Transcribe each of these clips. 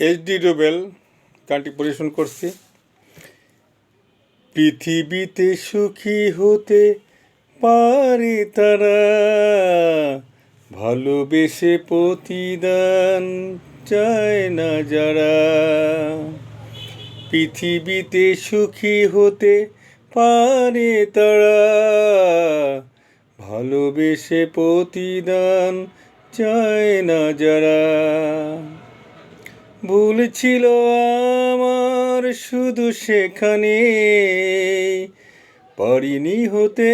HD Doval গানটি পরিবেশন করছি। পৃথিবীতে সুখী হতে পারে তারা, ভালোবেসে প্রতিদান চায় না যারা। পৃথিবীতে সুখী হতে পারে তারা, ভালোবেসে প্রতিদান চায় না যারা। ভুল ছিল আমার শুধু সেখানে। পারিনি হতে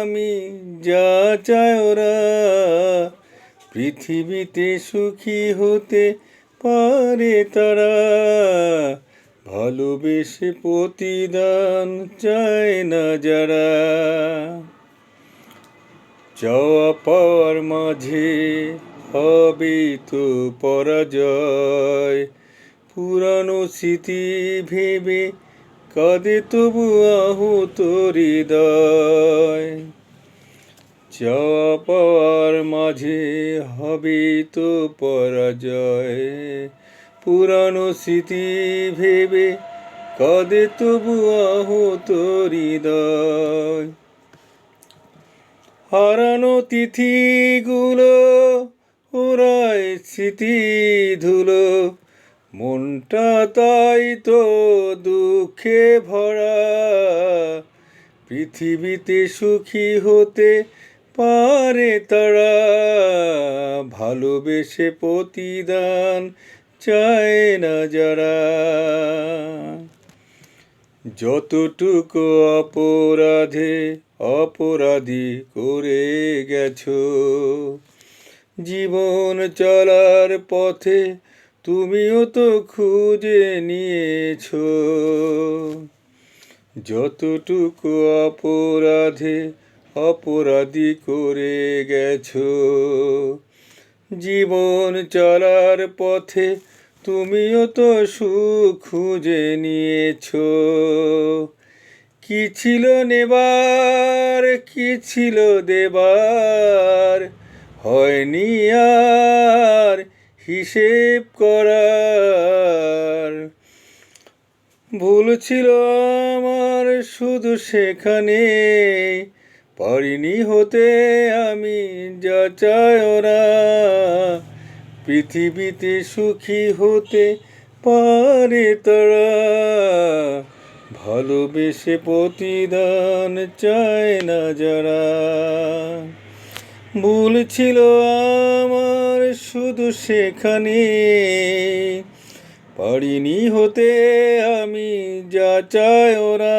আমি যা চায় ওরা। পৃথিবীতে সুখী হতে পারে তারা। ভালোবেসে প্রতিদান চায় না যারা। চাওয়া পাওয়ার মাঝে হবে তো পরাজয়। পুরানো স্মৃতি ভেবে কাঁদে তবু আহত হৃদয়। পাওয়ার মাঝে হবে তো পরাজয়। পুরানো স্মৃতি ভেবে কাঁদে তবু আহত হৃদয়। হারানো তিথিগুলো ওরাই স্মৃতি ধুলো মনটা তাই তো দুঃখে ভরা। পৃথিবীতে সুখী হতে পারে তারা। ভালোবেসে প্রতিদান চায় না যারা। যতটুকু অপরাধে অপরাধী করে গেছো। জীবন চলার পথে তুমিও তো খুঁজে নিয়েছো। যতটুকু অপরাধে অপরাধী করে গেছ, জীবন চলার পথে তুমিও তো সুখ খুঁজে নিয়েছ। কি ছিল নেবার, কি ছিল দেবার হয়নি আর হিসেব করার। ভুল ছিল আমার শুধু সেখানে, পারিনি হতে আমি যা চায় ওরা। পৃথিবীতে সুখী হতে পারে তারা। ভালোবেসে প্রতিদান চায় না যারা। ভুল ছিল আমার, শুধু সেখানে। পারিনি হতে আমি যা চায় ওরা।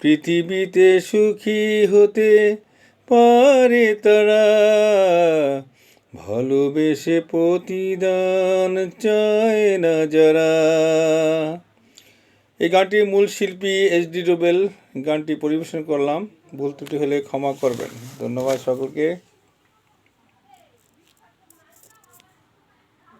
পৃথিবীতে সুখী হতে পারে তারা। ভালোবেসে প্রতিদান চায় না যারা। এই গানটির মূল শিল্পী এস ডি রুবেল গানটি পরিবেশন করলাম। ভুল ত্রুটি হলে ক্ষমা করবেন। ধন্যবাদ সকলকে।